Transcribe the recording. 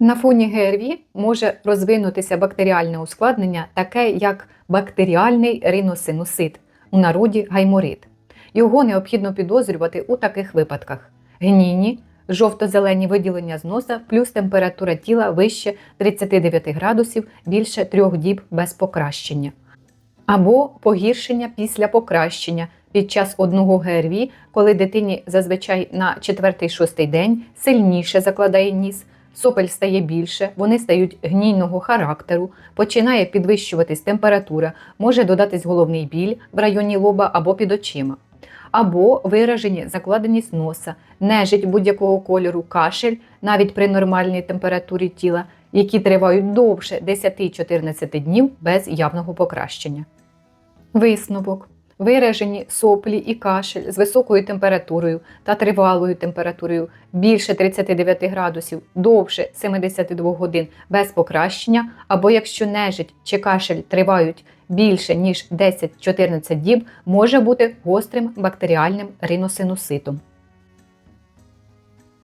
На фоні ГРВІ може розвинутися бактеріальне ускладнення, таке як бактеріальний риносинусит, у народі гайморит. Його необхідно підозрювати у таких випадках: гніні, жовто-зелені виділення з носа, плюс температура тіла вище 39 градусів більше трьох діб без покращення, або погіршення після покращення під час одного ГРВІ, коли дитині зазвичай на 4-6 день сильніше закладає ніс. Сопель стає більше, вони стають гнійного характеру, починає підвищуватись температура, може додатись головний біль в районі лоба або під очима, або виражені закладеність носа, нежить будь-якого кольору, кашель навіть при нормальній температурі тіла, які тривають довше 10-14 днів без явного покращення. Висновок. Виражені соплі і кашель з високою температурою та тривалою температурою більше 39 градусів, довше 72 годин без покращення, або якщо нежить чи кашель тривають більше ніж 10-14 діб, може бути гострим бактеріальним риносинуситом.